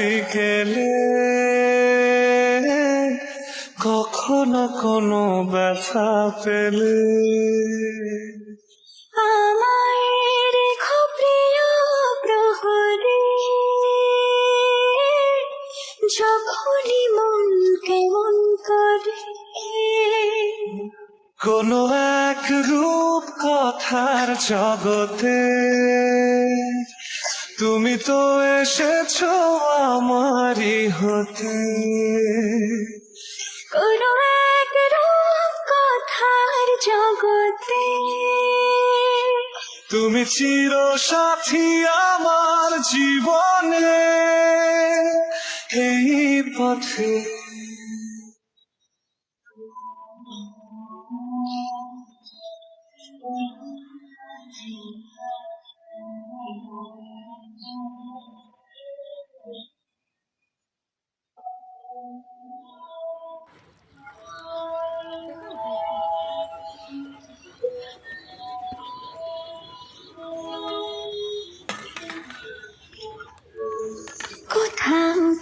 বিকেলে কখনো কোনো ব্যথা পেলে। আমায় রেখো প্রিয় প্রহরে যখনই মন কেমন করে। কোনো এক রূপ কথার জগতে তুমি তো এসেছ আমারই হতে। কোনো এক রূপ কথার জগতে। তুমি চির সাথী আমার জীবনে। এই পথে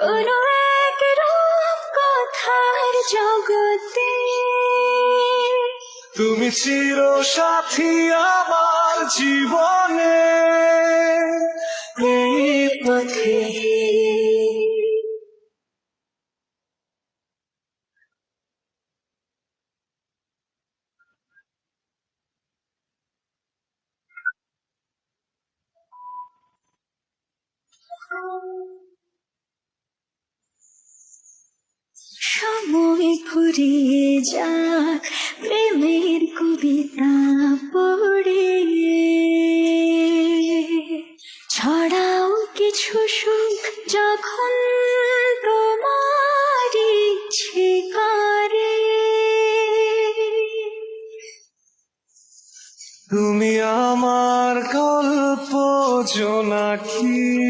কোনো এক রূপ কথার জগতে। তুমি চির সাথী আমার জীবনে। সময় ফুরিয়ে যাক, প্রেমের কবিতা পড়ে। ছড়াও কিছু সুখ যখন তোমার ইচ্ছে করে। তুমি আমার গল্প জোনাকি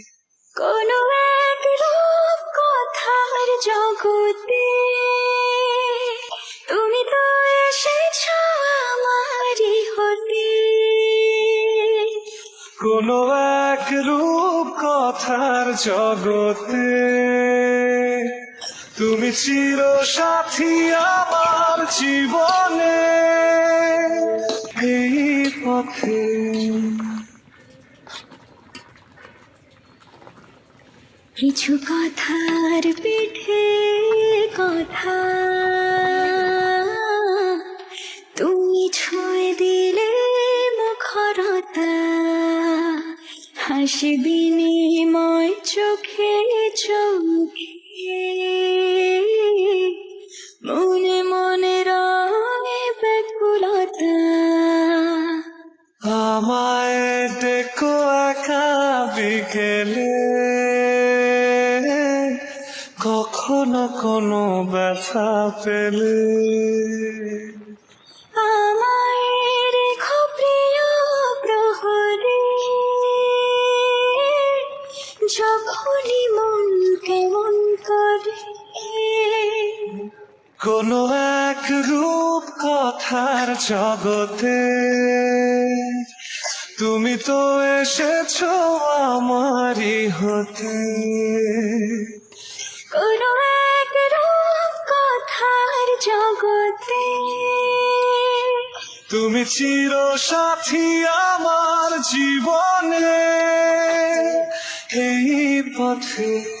কথার জগতে। তুমি চির সাথী আমার জীবনে। এই পথে। কিছু কথার পিঠে কথা। হাসি বিনিময় চোখে চোখে মনে মনে রয়ে ব্যাকুলতা। আমায় ডেকো একা বিকেলে, কখনো কোনো ব্যথা পেলে। জগতে। তুমি তো এসেছ আমারই হতে। কোনো এক কথার জগতে। তুমি চির সাথী আমার জীবনে। এই পথে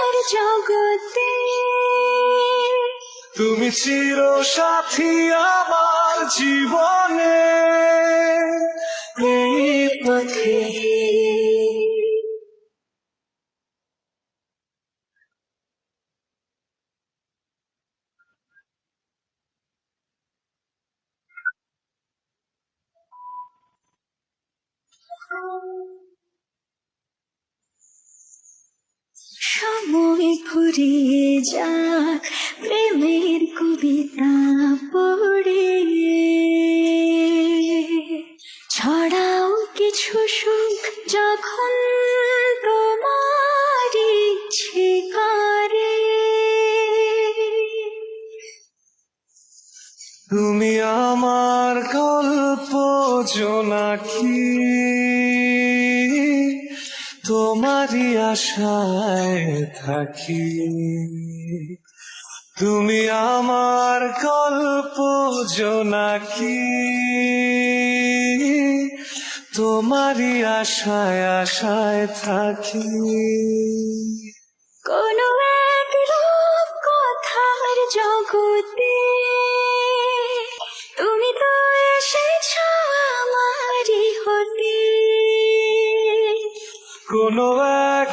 জগতে। তুমি চির সাথী আমার জীবনে। এই পথে ফুরিয়ে যাক প্রেমের কবিতা পড়ে ছড়াও কিছু সুখ যখন তোমার ইচ্ছে করে। তুমি আমার গল্প জোনাকি আশায় থাকি। তুমি আমার গল্প জোনাকি। তোমারই আশায় আশায় থাকি। কোনো এক রূপ কথার জগতে তুমি তো এসেছ আমারই হতে। কোনো এক